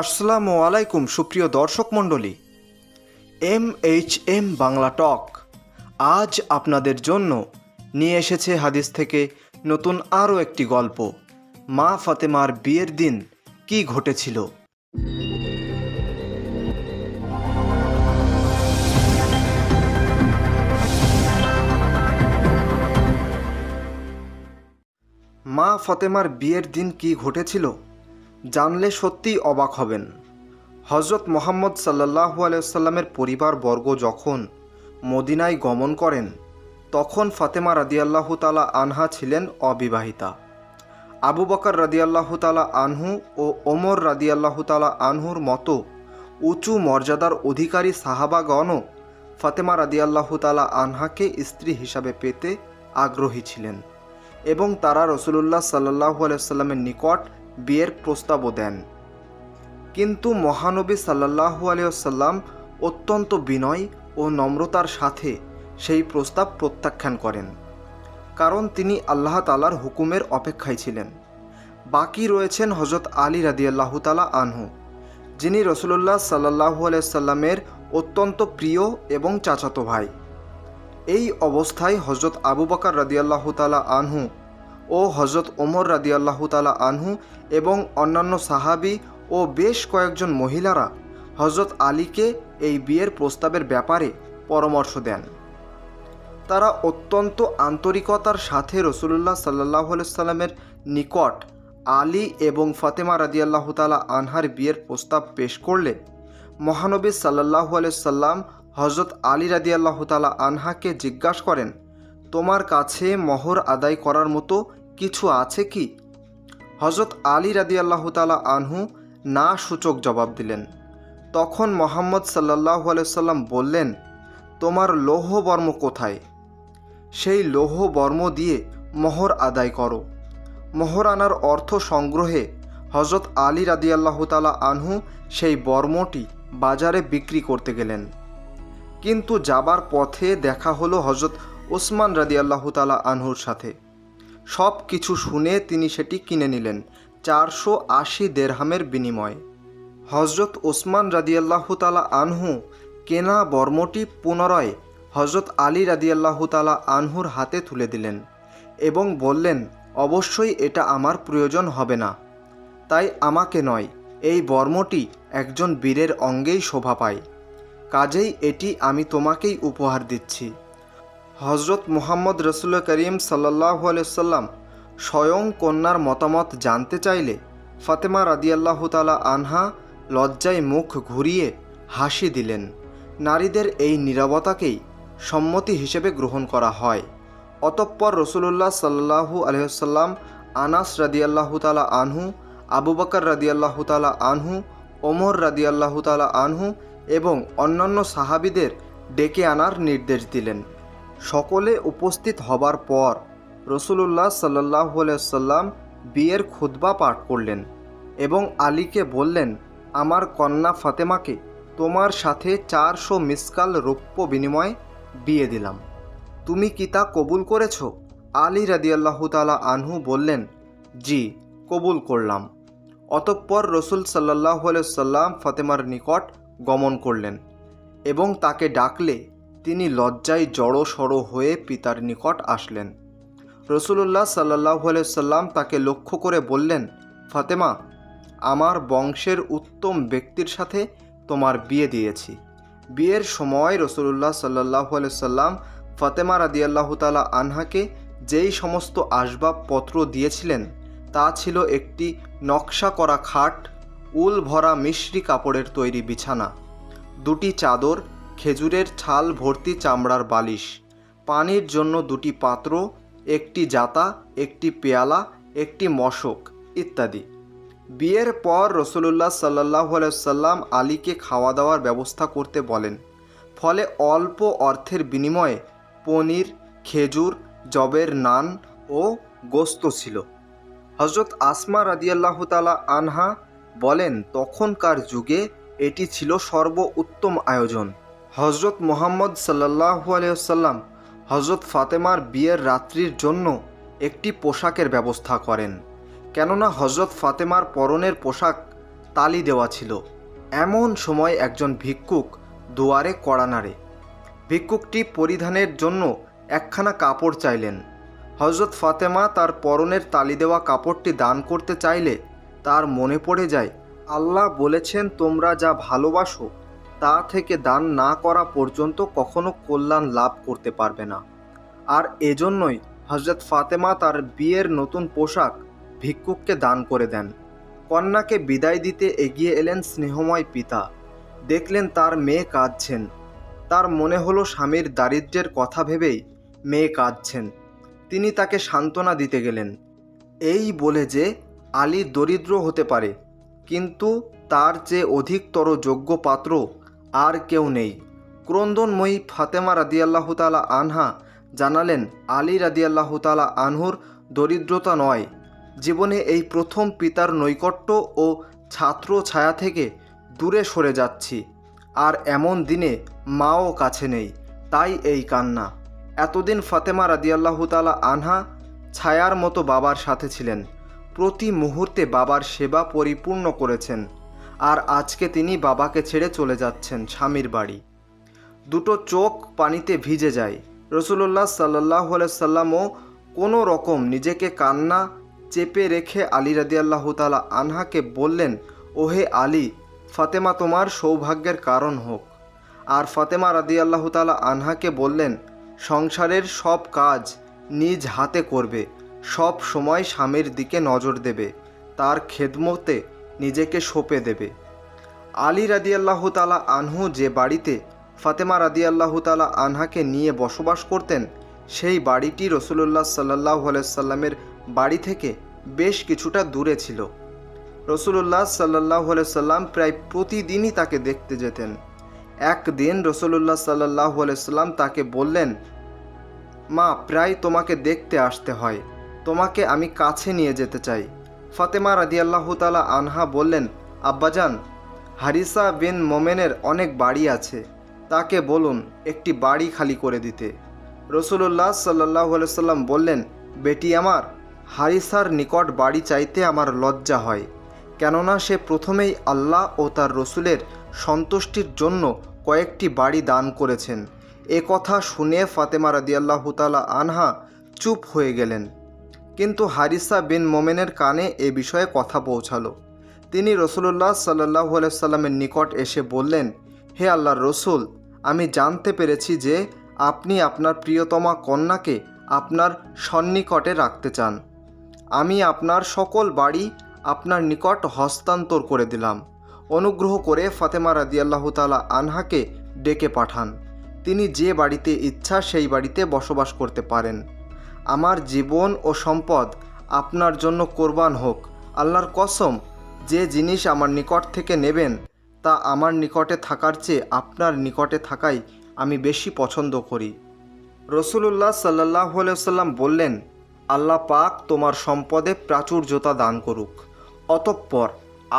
আসসালামু আলাইকুম, সুপ্রিয় দর্শক মণ্ডলী। M H M Bangla talk. আজ আপনাদের জন্য নিয়ে এসেছে হাদিস থেকে নতুন আরও একটি গল্প। মা ফাতেমার বিয়ের দিন কি ঘটেছিল? মা ফতেমার বিয়ের দিন কি ঘটেছিল? জানলে সত্যিই অবাক হবেন। হজরত মোহাম্মদ সাল্লাহু আলাইসাল্লামের পরিবারবর্গ যখন মদিনায় গমন করেন, তখন ফাতেমা রাদিয়াল্লাহু তালা আনহা ছিলেন অবিবাহিতা। আবু বকর রাদিয়াল্লাহু তালা আনহু ও ওমর রাদিয়াল্লাহু তালা আনহুর মতো উঁচু মর্যাদার অধিকারী সাহাবাগণও ফাতেমা রাদিয়াল্লাহু তালা আনহাকে স্ত্রী হিসাবে পেতে আগ্রহী ছিলেন এবং তারা রসুলুল্লাহ সাল্লাহু আলাইসাল্লামের নিকট বিয়ের প্রস্তাবও দেন। কিন্তু মহানবী সাল্লাহু আলিয়াল্লাম অত্যন্ত বিনয় ও নম্রতার সাথে সেই প্রস্তাব প্রত্যাখ্যান করেন। কারণ তিনি আল্লাহ তালার হুকুমের অপেক্ষায় ছিলেন। বাকি রয়েছেন হজরত আলী রাদিয়াল্লাহু তালা আনহু, যিনি রসুলুল্লাহ সাল্লাহু আলাইসাল্লামের অত্যন্ত প্রিয় এবং চাচাতো ভাই। এই অবস্থায় হজরত আবু বকর রাদিয়াল্লাহু তালা আনহু ও হজরত ওমর রাদিয়াল্লাহু তালা আনহু এবং অন্যান্য সাহাবি ও বেশ কয়েকজন মহিলারা হজরত আলীকে এই বিয়ের প্রস্তাবের ব্যাপারে পরামর্শ দেন। তারা অত্যন্ত আন্তরিকতার সাথে রসুলুল্লাহ সাল্লাহ সাল্লামের নিকট আলী এবং ফাতেমা রাদিয়াল্লাহু তালা আনহার বিয়ের প্রস্তাব পেশ করলে মহানবী সাল্লাহু সাল্লাম হজরত আলী রাদিয়াল্লাহ তালা আনহাকে জিজ্ঞাসা করেন, তোমার কাছে মহর আদায় করার মতো কিছু আছে কি? হজরত আলী রাদিয়াল্লাহ তালা আনহু না সূচক জবাব দিলেন। তখন মোহাম্মদ সাল্লাহ সাল্লাম বললেন, তোমার লৌহ বর্ম কোথায়? সেই লৌহ বর্ম দিয়ে মোহর আদায় করো। মোহর আনার অর্থ সংগ্রহে হজরত আলী রাদিয়াল্লাহ তালা আনহু সেই বর্মটি বাজারে বিক্রি করতে গেলেন। কিন্তু যাবার পথে দেখা হলো হজরত ওসমান রাদিয়াল্লাহু তালা আনহুর সাথে। সব কিছু শুনে তিনি সেটি কিনে নিলেন, চারশো আশি দেড়হামের বিনিময়ে। হজরত ওসমান রাদিয়াল্লাহু তালা আনহু কেনা বর্মটি পুনরায় হজরত আলী রাদিয়াল্লাহু তালা আনহুর হাতে তুলে দিলেন এবং বললেন, অবশ্যই এটা আমার প্রয়োজন হবে না। তাই আমাকে নয়, এই বর্মটি একজন বীরের অঙ্গেই শোভা পায়। কাজেই এটি আমি তোমাকেই উপহার দিচ্ছি। হজরত মোহাম্মদ রসুল করিম সাল্লাহ সাল্লাম স্বয়ং কন্যার মতামত জানতে চাইলে ফাতেমা রাদিয়াল্লাহ তালা আনহা লজ্জায় মুখ ঘুরিয়ে হাসি দিলেন। নারীদের এই নীরবতাকেই সম্মতি হিসেবে গ্রহণ করা হয়। অতঃপর রসুলুল্লাহ সাল্লাহু আলহ্লাম আনাস রাদিয়াল্লাহু তালা আনহু, আবু বকর রাদিয়াল্লাহু তালা আনহু, ওমর রাদিয়াল্লাহু তালা আনহু এবং অন্যান্য সাহাবিদের ডেকে আনার নির্দেশ দিলেন। সকলে উপস্থিত হবার পর রসুলুল্লাহ সাল্লাহ সাল্লাম বিয়ের খুতবা পাঠ করলেন এবং আলীকে বললেন, আমার কন্যা ফাতেমাকে তোমার সাথে চারশো মিসকাল রৌপ্য বিনিময়ে বিয়ে দিলাম। তুমি কি তা কবুল করেছ? আলী রাদিয়াল্লাহু তালা আনহু বললেন, জি, কবুল করলাম। অতঃপর রসুল সাল্লাহ সাল্লাম ফাতেমার নিকট গমন করলেন এবং তাকে ডাকলে তিনি লজ্জায় জড়ো সড়ো হয়ে পিতার নিকট আসলেন। রসুল্লাহ সাল্লাহ সাল্লাম তাকে লক্ষ্য করে বললেন, ফাতেমা, আমার বংশের উত্তম ব্যক্তির সাথে তোমার বিয়ে দিয়েছি। বিয়ের সময় রসুল্লাহ সাল্লাহ সাল্লাম ফাতেমা রাদিয়াল্লাহ তালা আনহাকে যেই সমস্ত আসবাবপত্র দিয়েছিলেন, তা ছিল একটি নকশা করা খাট, উল ভরা মিশ্রি কাপড়ের তৈরি বিছানা, দুটি চাদর খেজুরের ছাল ভর্তি চামড়ার বালিশ। পানির জন্য দুটি পাত্র, একটি জাতা, একটি পেয়ালা, একটি মশক ইত্যাদি। বিয়ের পর রসুলুল্লাহ সাল্লাহ সাল্লাম আলীকে খাওয়া দাওয়ার ব্যবস্থা করতে বলেন। ফলে অল্প অর্থের বিনিময়ে পনির, খেজুর, জবের নান ও গোস্ত ছিল। হজরত আসমা রাদিয়াল্লাহ তালা আনহা বলেন, তখনকার যুগে এটি ছিল সর্ব উত্তম আয়োজন। হজরত মোহাম্মদ সাল্লাহু আলিয়াল্লাম হজরত ফাতেমার বিয়ের রাত্রির জন্য একটি পোশাকের ব্যবস্থা করেন। কেননা হজরত ফাতেমার পরনের পোশাক তালি দেওয়া ছিল। এমন সময় একজন ভিক্ষুক দুয়ারে কড়া নাড়ে। ভিক্ষুকটি পরিধানের জন্য একখানা কাপড় চাইলেন। হজরত ফাতেমা তার পরনের তালি দেওয়া কাপড়টি দান করতে চাইলে তার মনে পড়ে যায়, আল্লাহ বলেছেন তোমরা যা ভালোবাসো তা থেকে দান না করা পর্যন্ত কখনো কল্যাণ লাভ করতে পারবে না। আর এজন্যই হজরত ফাতেমা তার বিয়ের নতুন পোশাক ভিক্ষুককে দান করে দেন। কন্যাকে বিদায় দিতে এগিয়ে এলেন স্নেহময় পিতা। দেখলেন তার মেয়ে কাঁদছেন। তার মনে হলো স্বামীর দারিদ্র্যের কথা ভেবেই মেয়ে কাঁদছেন। তিনি তাকে সান্ত্বনা দিতে গেলেন। এই বলে যে আলী দরিদ্র হতে পারে, কিন্তু তার চেয়ে অধিকতর যোগ্য পাত্র আর কেউ নেই। ক্রন্দনময়ী ফাতেমা রাদিয়াল্লাহ তালা আনহা জানালেন, আলী রাদিয়াল্লাহ তালা আনহুর দরিদ্রতা নয়। জীবনে এই প্রথম পিতার নৈকট্য ও ছাত্র ছায়া থেকে দূরে সরে যাচ্ছি। আর এমন দিনে মাও কাছে নেই, তাই এই কান্না। এতদিন ফাতেমা রাদিয়াল্লাহ তালা আনহা ছায়ার মতো বাবার সাথে ছিলেন। প্রতি মুহূর্তে বাবার সেবা পরিপূর্ণ করেছেন। আর আজকে তিনি বাবাকে ছেড়ে চলে যাচ্ছেন স্বামীর বাড়ি। দুটো চোখ পানিতে ভিজে যায়। রসুল্লাহ সাল্লাহ সাল্লামও কোনো রকম নিজেকে কান্না চেপে রেখে আলী রাদিয়াল্লাহ তালা আনহাকে বললেন, ওহে আলী, ফাতেমা তোমার সৌভাগ্যের কারণ হোক। আর ফাতেমা রাদিয়াল্লাহ তালা আনহাকে বললেন, সংসারের সব কাজ নিজ হাতে করবে, সব সময় স্বামীর দিকে নজর দেবে। তার খেদমতে নিজেকে সঁপে দেবে। আলী রাদিয়াল্লাহ তালা আনহু যে বাড়িতে ফাতেমা রাদিয়াল্লাহ তালা আনহাকে নিয়ে বসবাস করতেন, সেই বাড়িটি রসুল্লাহ সাল্লাহ সাল্লামের বাড়ি থেকে বেশ কিছুটা দূরে ছিল। রসুল্লাহ সাল্লাহ সাল্লাম প্রায় প্রতিদিনই তাকে দেখতে যেতেন। একদিন রসুল্লাহ সাল্লাহ সাল্লাম তাকে বললেন, মা, প্রায় তোমাকে দেখতে আসতে হয়। তোমাকে আমি কাছে নিয়ে যেতে চাই। ফাতেমা রাদিয়াল্লাহ তালা আনহা বললেন, আব্বাজান, হারিসা বিন মোমেনের অনেক বাড়ি আছে। তাকে বলুন একটি বাড়ি খালি করে দিতে। রসুল্লাহ সাল্লাহ সাল্লাম বললেন, বেটি আমার, হারিসার নিকট বাড়ি চাইতে আমার লজ্জা হয়, কেননা সে প্রথমেই আল্লাহ ও তার রসুলের সন্তুষ্টির জন্য কয়েকটি বাড়ি দান করেছেন। এ কথা শুনে ফাতেমা রাদিয়াল্লাহ তালা আনহা চুপ হয়ে গেলেন। কিন্তু হারিসা বিন মোমেনের কানে এ বিষয়ে কথা পৌঁছালো। তিনি রসুল্লাহ সাল্লাহ সাল্লামের নিকট এসে বললেন, হে আল্লাহর রসুল, আমি জানতে পেরেছি যে আপনি আপনার প্রিয়তমা কন্যাকে আপনার সন্নিকটে রাখতে চান। আমি আপনার সকল বাড়ি আপনার নিকট হস্তান্তর করে দিলাম। অনুগ্রহ করে ফাতেমা রাদিয়াল্লাহ তালা আনহাকে ডেকে পাঠান। তিনি যে বাড়িতে ইচ্ছা সেই বাড়িতে বসবাস করতে পারেন। আমার জীবন ও সম্পদ আপনার জন্য কোরবান হোক। আল্লাহর কসম, যে জিনিস আমার নিকট থেকে নেবেন, তা আমার নিকটে থাকার চেয়ে আপনার নিকটে থাকাই আমি বেশি পছন্দ করি। রসুল্লাহ সাল্লাহ সাল্লাম বললেন, আল্লাহ পাক তোমার সম্পদে প্রাচুর্যতা দান করুক। অতঃপর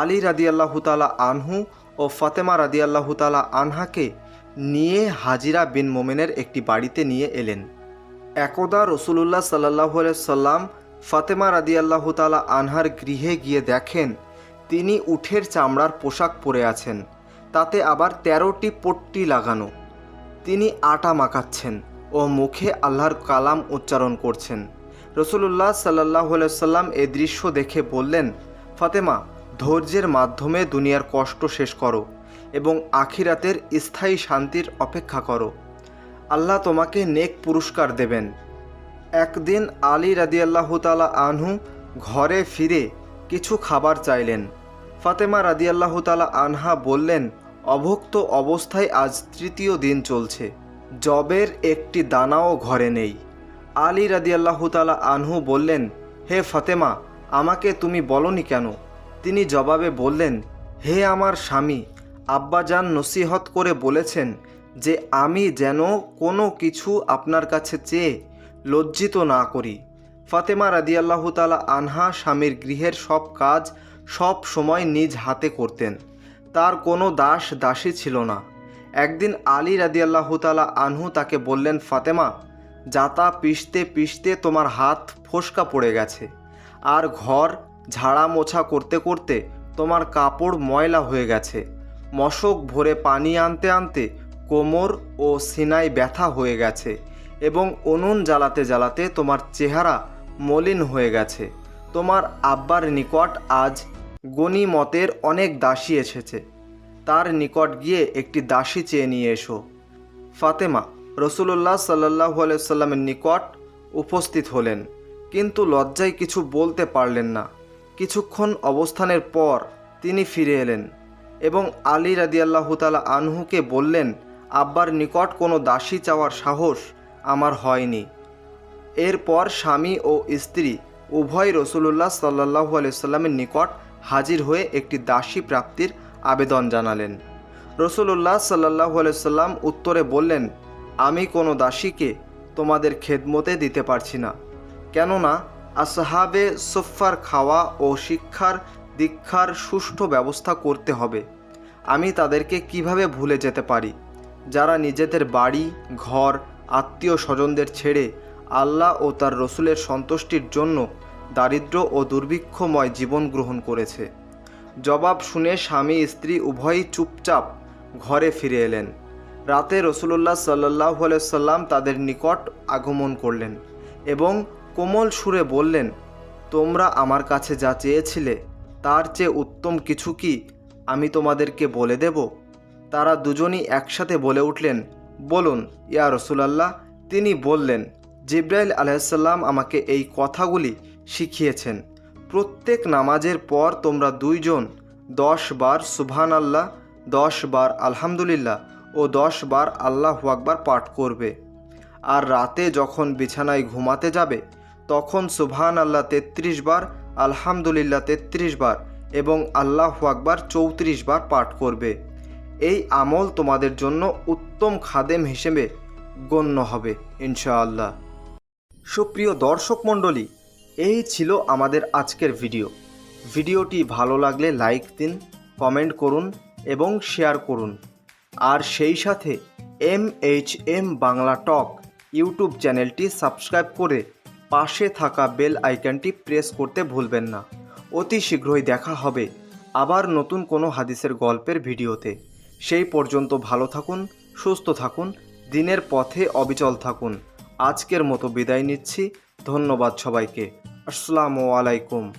আলী রাদিয়াল্লাহ তালা আনহু ও ফাতেমা রাদিয়াল্লাহ তালা আনহাকে নিয়ে হাজিরা বিন মোমেনের একটি বাড়িতে নিয়ে এলেন। একদা রসুলুল্লাহ সাল্লাহ সাল্লাম ফাতেমা রাদিয়াল্লাহ তালা আনহার গৃহে গিয়ে দেখেন, তিনি উঠের চামড়ার পোশাক পরে আছেন, তাতে আবার তেরোটি পট্টি লাগানো। তিনি আটা মাখাচ্ছেন ও মুখে আল্লাহর কালাম উচ্চারণ করছেন। রসুল্লাহ সাল্লাহ সাল্লাম এ দৃশ্য দেখে বললেন, ফাতেমা, ধৈর্যের মাধ্যমে দুনিয়ার কষ্ট শেষ করো এবং আখিরাতের স্থায়ী শান্তির অপেক্ষা করো। আল্লাহ তোমাকে নেক পুরস্কার দেবেন। একদিন আলী রাদিয়াল্লাহু তালা আনহু ঘরে ফিরে কিছু খাবার চাইলেন। ফাতেমা রাদিয়াল্লাহু তালা আনহা বললেন, অভুক্ত অবস্থায় আজ তৃতীয় দিন চলছে। জবের একটি দানাও ঘরে নেই। আলী রাদিয়াল্লাহু তালা আনহু বললেন, হে ফাতেমা, আমাকে তুমি বলনি কেন? তিনি জবাবে বললেন, হে আমার স্বামী আব্বাজান নসিহত করে বলেছেন যে আমি যেন কোনো কিছু আপনার কাছে চেয়ে লজ্জিত না করি। ফাতেমা রাদিয়াল্লাহু তালা আনহা স্বামীর গৃহের সব কাজ সব সময় নিজ হাতে করতেন। তার কোনো দাস দাসী ছিল না। একদিন আলী রাদিয়াল্লাহু তালা আনহু তাকে বললেন, ফাতেমা জাতা পিষতে পিষতে তোমার হাত ফোসকা পড়ে গেছে। আর ঘর ঝাড়া মোছা করতে করতে তোমার কাপড় ময়লা হয়ে গেছে। মশক ভরে পানি আনতে আনতে কোমর ও সিনাই ব্যথা হয়ে গেছে এবং উনুন জ্বালাতে জ্বালাতে তোমার চেহারা মলিন হয়ে গেছে। তোমার আব্বার নিকট আজ গনিমতের অনেক দাসী এসেছে। তার নিকট গিয়ে একটি দাসী চেয়ে নিয়ে এসো। ফাতেমা রসুল্লাহ সাল্লাহ সাল্লামের নিকট উপস্থিত হলেন। কিন্তু লজ্জায় কিছু বলতে পারলেন না। কিছুক্ষণ অবস্থানের পর তিনি ফিরে এলেন এবং আলী রাদিয়াল্লাহ তালা আনহুকে বললেন আব্বার নিকট কোনো দাসী চাওয়ার সাহস আমার হয়নি। এরপর স্বামী ও স্ত্রী উভয় রসুল্লাহ সাল্লাহ সাল্লামের নিকট হাজির হয়ে একটি দাসী প্রাপ্তির আবেদন জানালেন। রসুল্লাহ সাল্লাহ সাল্লাম উত্তরে বললেন, আমি কোনো দাসীকে তোমাদের খেদমতে দিতে পারছি না। কেননা আসহাবে সোফার খাওয়া ও শিক্ষার দীক্ষার সুষ্ঠু ব্যবস্থা করতে হবে। আমি তাদেরকে কীভাবে ভুলে যেতে পারি? যারা নিজেদের বাড়ি, ঘর, আত্মীয় স্বজনদের ছেড়ে আল্লাহ ও তার রসুলের সন্তুষ্টির জন্য দারিদ্র ও দুর্ভিক্ষময় জীবন গ্রহণ করেছে। জবাব শুনে স্বামী, স্ত্রী উভয়ই চুপচাপ ঘরে ফিরে এলেন। রাতে রসুল্লাহ সাল্লাহ সাল্লাম তাদের নিকট আগমন করলেন এবং কোমল সুরে বললেন, তোমরা আমার কাছে যা চেয়েছিলে, তার চেয়ে উত্তম কিছু কি আমি তোমাদেরকে বলে দেব? তারা দুজনই একসাথে বলে উঠলেন, বলুন, ইয়া রসুলাল্লাহ। তিনি বললেন, জিব্রাইল আলাইসাল্লাম আমাকে এই কথাগুলি শিখিয়েছেন। প্রত্যেক নামাজের পর তোমরা দুইজন দশ বার সুবহান আল্লাহ দশ বার আলহামদুলিল্লাহ ও দশ বার আল্লাহ আকবার পাঠ করবে। আর রাতে যখন বিছানায় ঘুমাতে যাবে, তখন সুবহান আল্লাহ তেত্রিশ বার, আলহামদুলিল্লাহ তেত্রিশ বার এবং আল্লাহ আকবার চৌত্রিশ বার পাঠ করবে। এই আমল তোমাদের জন্য উত্তম খাদেম হিসেবে গণ্য হবে, ইনশাআল্লাহ। সুপ্রিয় দর্শক মণ্ডলী, এই ছিল আমাদের আজকের ভিডিও। ভিডিওটি ভালো লাগলে লাইক দিন, কমেন্ট করুন এবং শেয়ার করুন। আর সেই সাথে M H M Bangla talk YouTube চ্যানেলটি সাবস্ক্রাইব করে পাশে থাকা বেল আইকনটি প্রেস করতে ভুলবেন না। অতি শীঘ্রই দেখা হবে আবার নতুন কোনো হাদিসের গল্পের ভিডিওতে। সেই পর্যন্ত ভালো থাকুন, সুস্থ থাকুন, দিনের পথে অবিচল থাকুন। আজকের মতো বিদায় নিচ্ছি। ধন্যবাদ সবাইকে। আসসালামু আলাইকুম।